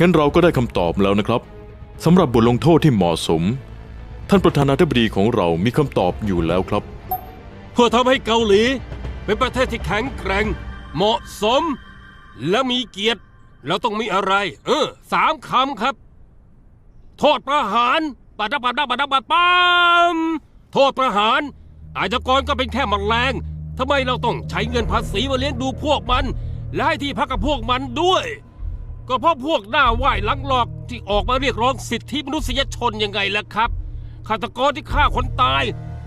งั้นเราก็ได้คำตอบแล้วนะครับสำหรับบทลงโทษที่เหมาะสม ท่านประธานาธิบดีของเรามีคำตอบอยู่แล้วครับ เพื่อทำให้เกาหลี เป็นประเทศที่แข็งแกร่ง เหมาะสม และมีเกียรติเราต้องมีอะไร เออสามคำครับ โทษประหารปัดปัดปัดปัดปั๊มโทษประหาร อาชญากรก็เป็นแค่มแมลงทำไมเราต้องใช้เงินภาษีมาเลี้ยงดูพวกมัน และให้ที่พักกับพวกมันด้วย ก็เพราะพวกหน้าไหว้ลังหลอกที่ออกมาเรียกร้องสิทธิมนุษยชนยังไงล่ะครับฆาตกรที่ฆ่าคนตาย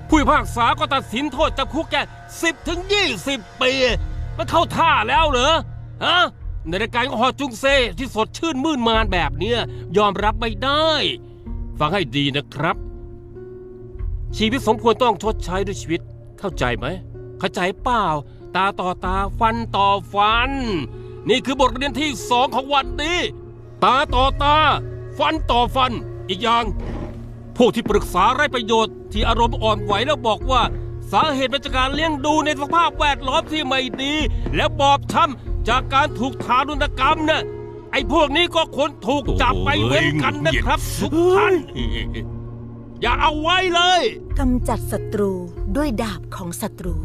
ผู้พิพากษาก็ตัดสินโทษจำคุกแค่สิบถึงยี่สิบปีมันเข้าท่าแล้วเหรอฮะในรายการของฮอจุงเซที่สดชื่นมื่นมานแบบเนี้ยยอมรับไม่ได้ ฟังให้ดีนะครับ ชีวิตสมควรต้องชดใช้ด้วยชีวิต เข้าใจไหมเข้าใจเปล่า ตาต่อตาฟันต่อฟัน นี่คือบทเรียนที่สองของวันนี้ ตาต่อตา ฟันต่อฟัน อีกอย่าง พวกที่ปรึกษาไร้ประโยชน์ที่อารมณ์อ่อนไหวแล้วบอกว่า สาเหตุมาจากการเลี้ยงดูในสภาพแวดล้อมที่ไม่ดี และบอบช้ำจากการถูกทารุณกรรมน่ะไอ้พวกนี้ก็ควรถูกจับไปเหมือนกันนะครับ ทุกท่าน อย่าเอาไว้เลยกำจัดศัตรูด้วยดาบของศัตรู